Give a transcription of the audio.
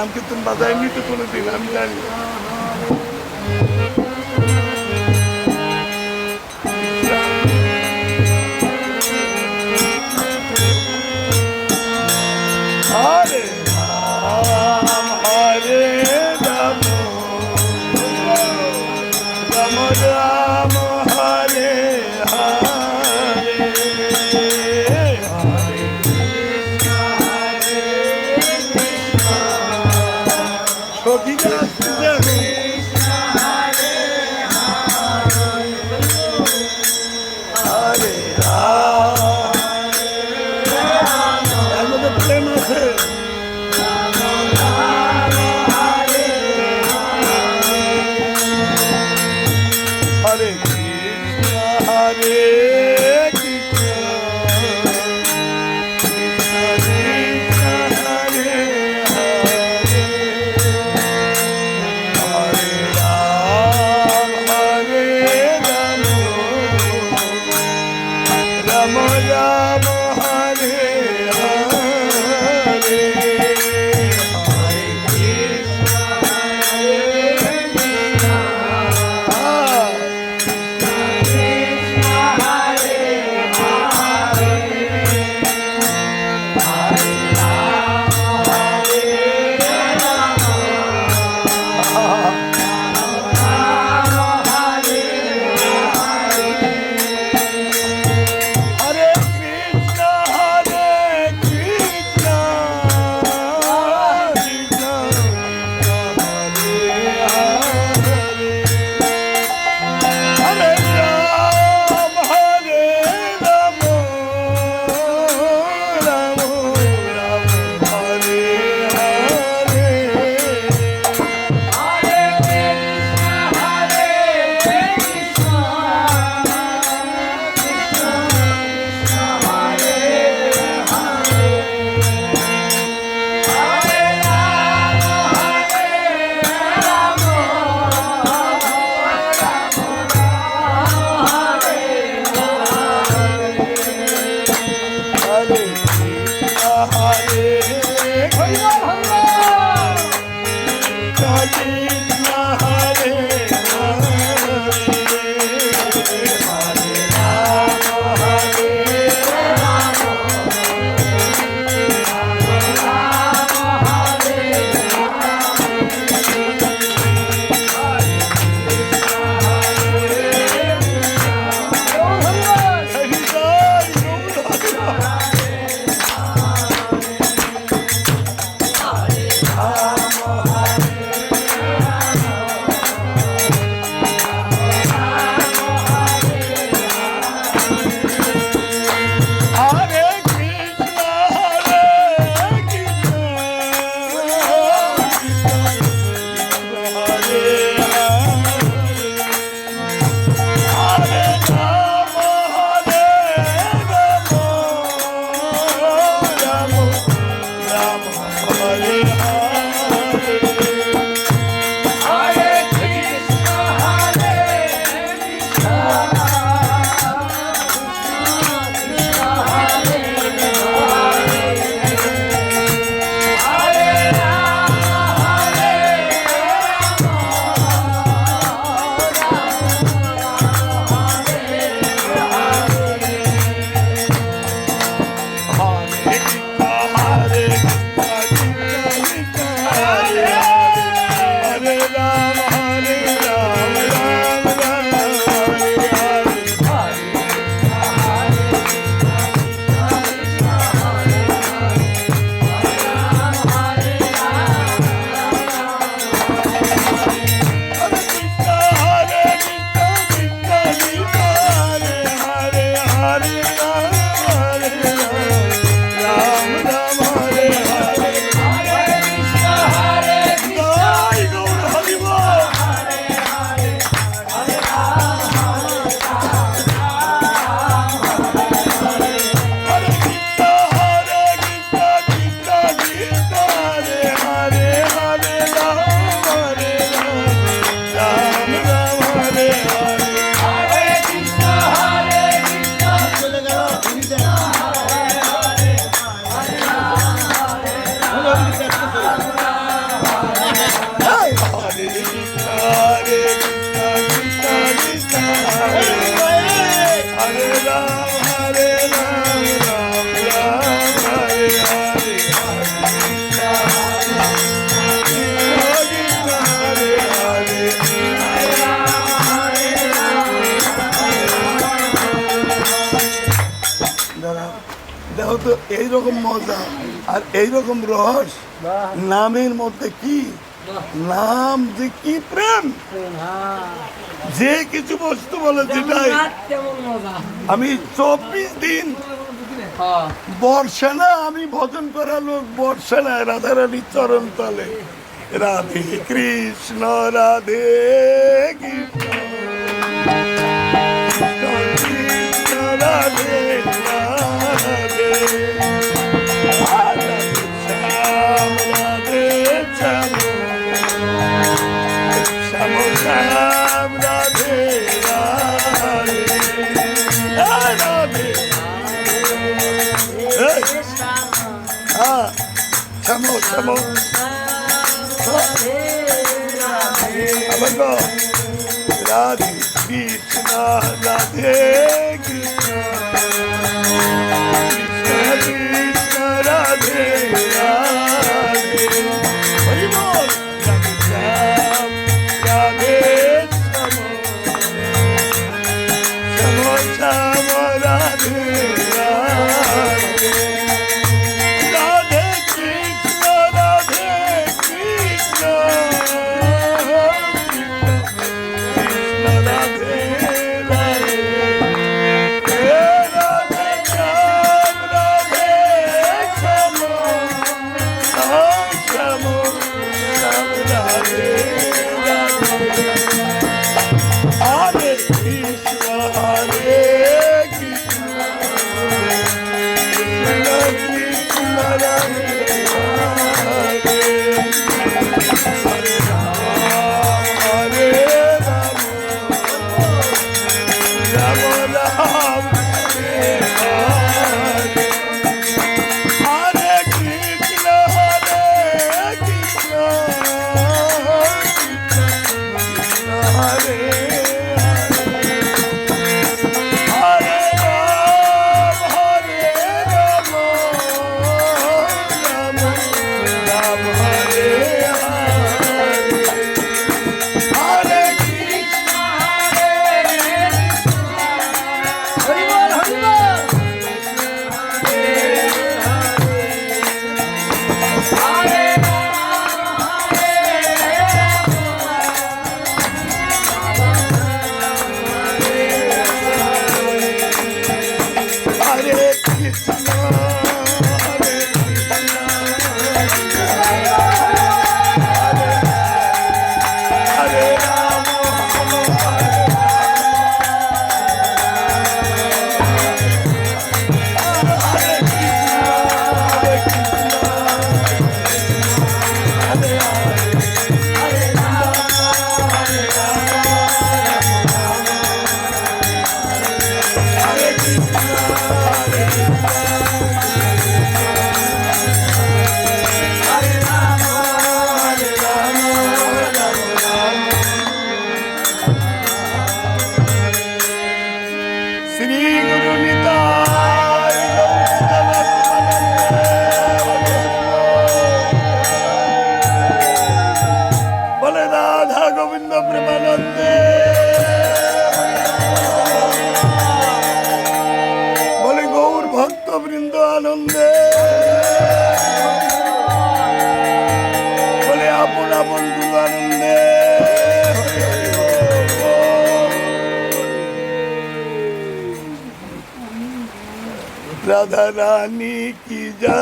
নাম কীর্তন বাজায়নি তো কোনোদিন আমি জানি সখীরা দেখো তো এইরকম মজা আর এইরকম রস নামের মধ্যে কি? নাম যে কি প্রেম? যে কিছু বস্তু বলে যেটাই। আমি চব্বিশ দিন বর্ষা না আমি ভজন করা লোক বর্ষা না রাধারানীর চরণ তলে। রাধে কৃষ্ণ রাধে কৃষ্ণ। শ্যামো শ্যামো আবার গো। রাধে কৃষ্ণ রাধে রাম রাম শ্রী গুরু বলে রাধা গোবিন্দ প্রেমানন্দে বলে গৌর ভক্ত বৃন্দ আনন্দে বলে আপন আপন রাধা রানী কি যা